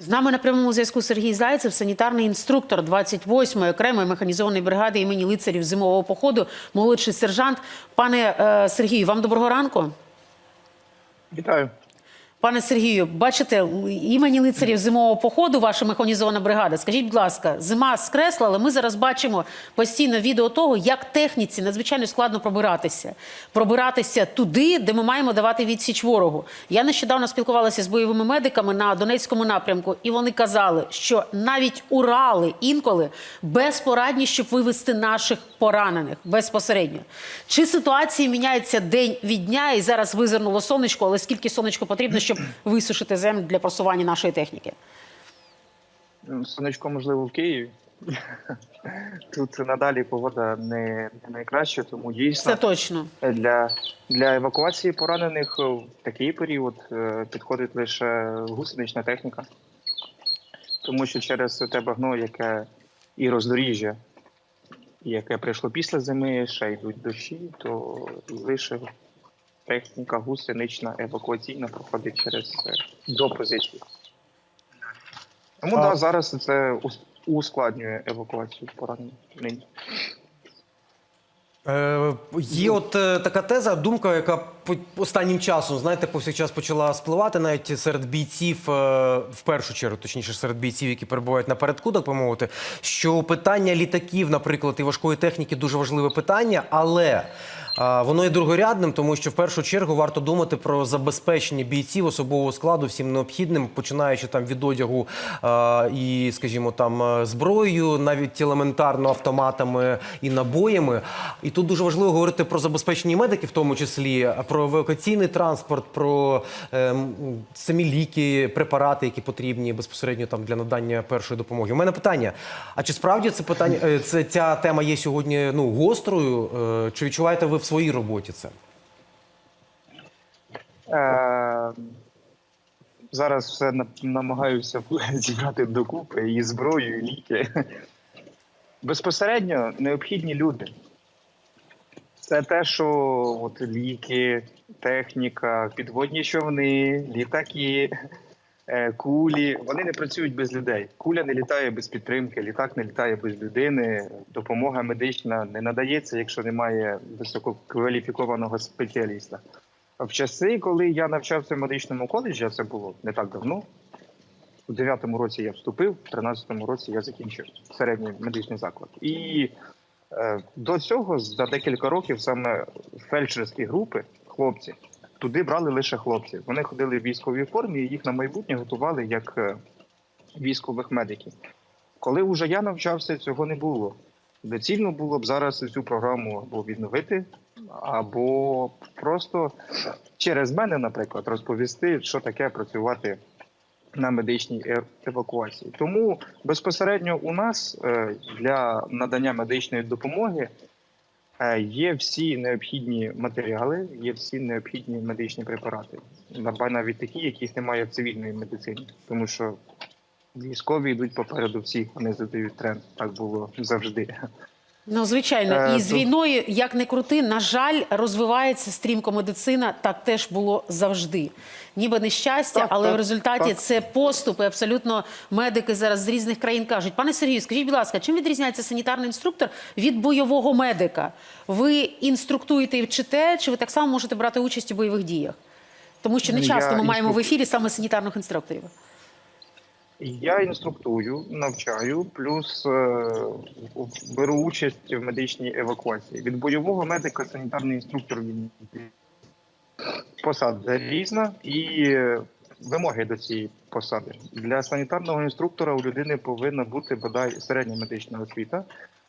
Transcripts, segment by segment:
З нами на прямому зв'язку Сергій Зайцев, санітарний інструктор 28-ї окремої механізованої бригади імені лицарів зимового походу, молодший сержант. Пане е, Сергію, вам доброго ранку. Вітаю. Пане Сергію, бачите, імені лицарів зимового походу, ваша механізована бригада. Скажіть, будь ласка, зима скресла, але ми зараз бачимо постійно відео того, як техніці надзвичайно складно пробиратися. Пробиратися туди, де ми маємо давати відсіч ворогу. Я нещодавно спілкувалася з бойовими медиками на Донецькому напрямку, і вони казали, що навіть Урали інколи безпорадні, щоб вивести наших поранених безпосередньо. Чи ситуації міняються день від дня, і зараз визирнуло сонечко, але скільки сонечко потрібно, щоб висушити землю для просування нашої техніки? Сонечко, можливо, в Києві. Тут надалі погода не, не найкраща, тому дійсно Це точно. для, для евакуації поранених в такий період е, підходить лише гусенична техніка. Тому що через те багно, яке і роздоріжжя, яке прийшло після зими, ще йдуть дощі, то лише техніка гусенична евакуаційна проходить через е, до позиції. Тому А- да, зараз це ускладнює евакуацію поранених. Е, є от е, така теза, думка, яка останнім часом, знаєте, повсякчас почала спливати навіть серед бійців, е, в першу чергу, точніше, серед бійців, які перебувають напередку, так би мовити, що питання літаків, наприклад, і важкої техніки дуже важливе питання, але воно є другорядним, тому що в першу чергу варто думати про забезпечення бійців особового складу всім необхідним, починаючи там від одягу і, скажімо, там е, зброєю, навіть елементарно автоматами і набоями. І тут дуже важливо говорити про забезпечення медиків, в тому числі про евакуаційний транспорт, про е, самі ліки, препарати, які потрібні безпосередньо там для надання першої допомоги. У мене питання: а чи справді це питання, е, це ця тема є сьогодні ну гострою? Чи відчуваєте ви в своїй роботі це? Е, зараз все намагаюся зібрати докупи і зброю, і ліки. Безпосередньо необхідні люди. Це те, що от ліки, техніка, підводні човни, літаки, кулі. Вони не працюють без людей. Куля не літає без підтримки, літак не літає без людини. Допомога медична не надається, якщо немає висококваліфікованого спеціаліста. В часи, коли я навчався в медичному коледжі, це було не так давно. У 9-му році я вступив, в 13-му році я закінчив середній медичний заклад. І е, до цього за декілька років саме фельдшерські групи, хлопці, туди брали лише хлопців. Вони ходили в військовій формі, і їх на майбутнє готували як е, військових медиків. Коли вже я навчався, цього не було. Доцільно було б зараз цю програму або відновити, або просто через мене, наприклад, розповісти, що таке працювати на медичній е- евакуації. Тому безпосередньо у нас е, для надання медичної допомоги є всі необхідні матеріали, є всі необхідні медичні препарати, навіть такі, яких немає в цивільної медицині, тому що військові йдуть попереду всіх, вони задають тренд. Так було завжди. Ну, звичайно, Е, і з війною, як не крути, на жаль, розвивається стрімко медицина. Так теж було завжди. Ніби нещастя, Так, але так, в результаті так. це поступи. Абсолютно медики зараз з різних країн кажуть. Пане Сергію, скажіть, будь ласка, чим відрізняється санітарний інструктор від бойового медика? Ви інструктуєте і вчите, чи ви так само можете брати участь у бойових діях? Тому що не часто ми маємо в ефірі саме санітарних інструкторів. Я інструктую, навчаю, плюс е, беру участь в медичній евакуації. Від бойового медика санітарний інструктор він посада різна і е, вимоги до цієї посади. Для санітарного інструктора у людини повинна бути бодай середня медична освіта.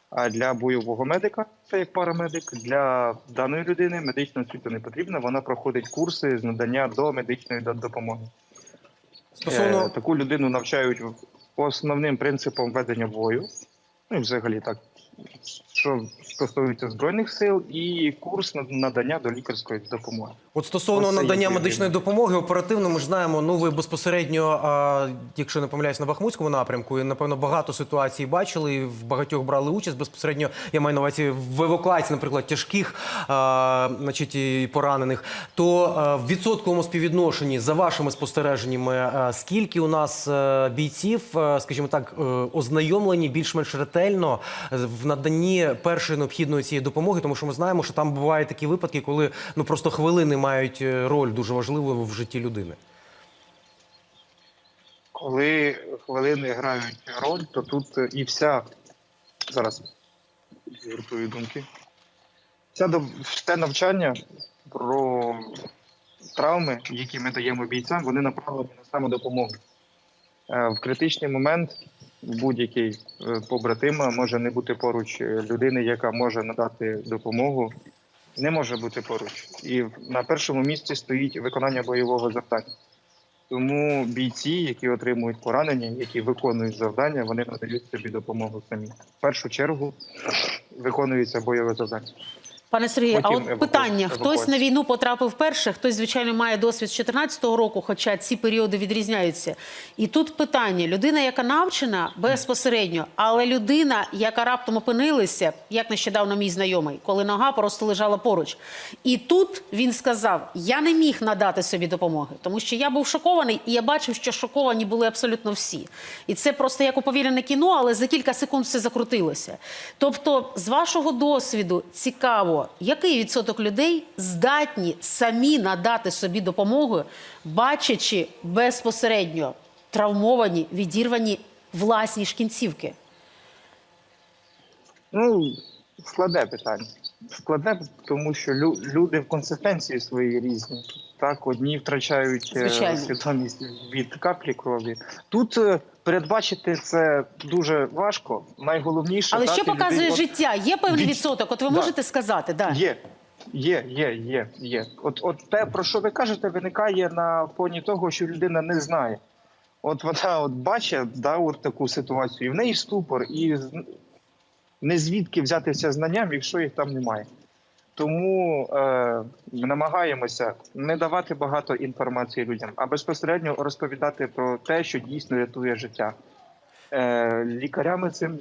А для бойового медика, це як парамедик, для даної людини медична освіта не потрібна. Вона проходить курси з надання до медичної допомоги. Стосовно Е, таку людину навчають основним принципом ведення бою. Ну і взагалі так, що стосується збройних сил, і курс на- надання до лікарської допомоги. От стосовно Оце надання медичної допомоги, оперативно ми ж знаємо, ну ви безпосередньо, а, якщо не помиляюсь, на Бахмутському напрямку, і напевно багато ситуацій бачили, і в багатьох брали участь безпосередньо. Я маю на увазі в евакуації, наприклад, тяжких, а, значить, і поранених. То а, в відсотковому співвідношенні, за вашими спостереженнями, а, скільки у нас а, бійців, а, скажімо так, е, ознайомлені більш-менш ретельно в наданні першої необхідної цієї допомоги, тому що ми знаємо, що там бувають такі випадки, коли ну просто хвилини мають е, роль дуже важливу в житті людини. Коли хвилини грають роль, то тут е, і вся зараз згуртую думки. Вся все навчання про травми, які ми даємо бійцям, вони направлені на самодопомогу. Е, В критичний момент будь-який е, побратима може не бути поруч е, людини, яка може надати допомогу, не може бути поруч. І на першому місці стоїть виконання бойового завдання. Тому бійці, які отримують поранення, які виконують завдання, вони надають собі допомогу самі. В першу чергу виконується бойове завдання. Пане Сергію, а от питання: хтось на війну потрапив перше, хтось, звичайно, має досвід з 14-го року, хоча ці періоди відрізняються. І тут питання: людина, яка навчена безпосередньо, але людина, яка раптом опинилася, як нещодавно мій знайомий, коли нога просто лежала поруч. І тут він сказав: Я не міг надати собі допомоги, тому що я був шокований, і я бачив, що шоковані були абсолютно всі. І це просто як уповільнене кіно, але за кілька секунд все закрутилося. Тобто, з вашого досвіду цікаво, який відсоток людей здатні самі надати собі допомогу, бачачи безпосередньо травмовані, відірвані власні ж кінцівки? Ну, складне питання. Складне, тому що лю- люди в консистенції свої різні. Так, одні втрачають е, Звичайно. свідомість від каплі крові. Тут е, передбачити це дуже важко. Найголовніше Але що показує людей- життя? Є певний від- відсоток? От ви Да. можете сказати, да. Є. Є, є, є, є. От, от те, про що ви кажете, виникає на фоні того, що людина не знає. От вона от бачить да, от таку ситуацію, і в неї ступор, і не звідки взятися знанням, якщо їх там немає. Тому е, намагаємося не давати багато інформації людям, а безпосередньо розповідати про те, що дійсно рятує життя. Е, лікарями цим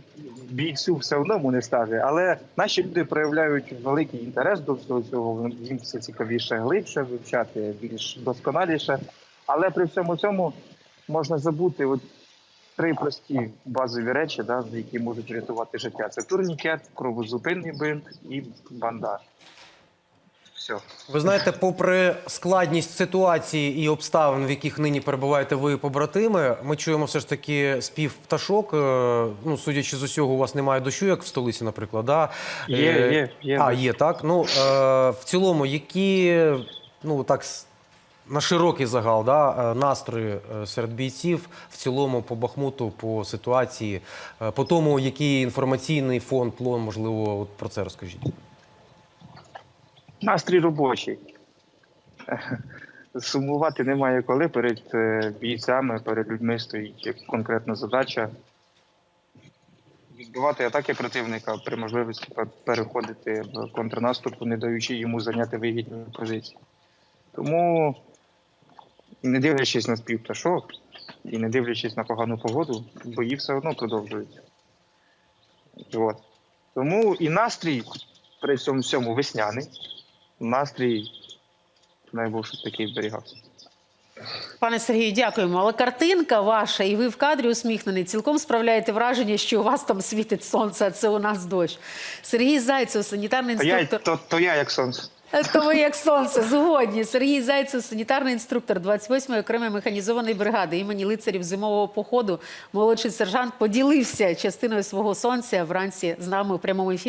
бійцю все одно не стане, але наші люди проявляють великий інтерес до всього цього. Їм все цікавіше глибше вивчати, більш досконаліше. Але при всьому цьому можна забути от три прості базові речі, да, які можуть рятувати життя: це турнікет, кровозупинний бинт і бандаж. Все. Ви знаєте, попри складність ситуації і обставин, в яких нині перебуваєте ви і побратими, ми чуємо все ж таки спів пташок. Е, Ну, судячи з усього, у вас немає дощу, як в столиці, наприклад. Да? Є, Е, є, є. А, є, так. Ну, е, в цілому, які, ну так, на широкий загал, да, е, настрої е, серед бійців в цілому по Бахмуту, по ситуації, е, по тому, який інформаційний фон, тлон, можливо, от про це розкажіть. Настрій робочий. Сумувати немає коли перед бійцями, перед людьми стоїть конкретна задача. Відбивати атаки противника при можливості переходити в контрнаступ, не даючи йому зайняти вигідні позиції. Тому, не дивлячись на спів пташок і не дивлячись на погану погоду, бої все одно продовжуються. От. Тому і настрій при цьому всьому весняний настрій щоб такий зберігався. Пане Сергію, дякуємо. Але картинка ваша, і ви в кадрі усміхнений, цілком справляєте враження, що у вас там світить сонце, а це у нас дощ. Сергій Зайцев, санітарний То я, інструктор. то, то я як сонце. То ви як сонце, згодні. Сергій Зайцев, санітарний інструктор 28-ї окремої механізованої бригади імені лицарів зимового походу. Молодший сержант поділився частиною свого сонця вранці з нами у прямому ефірі.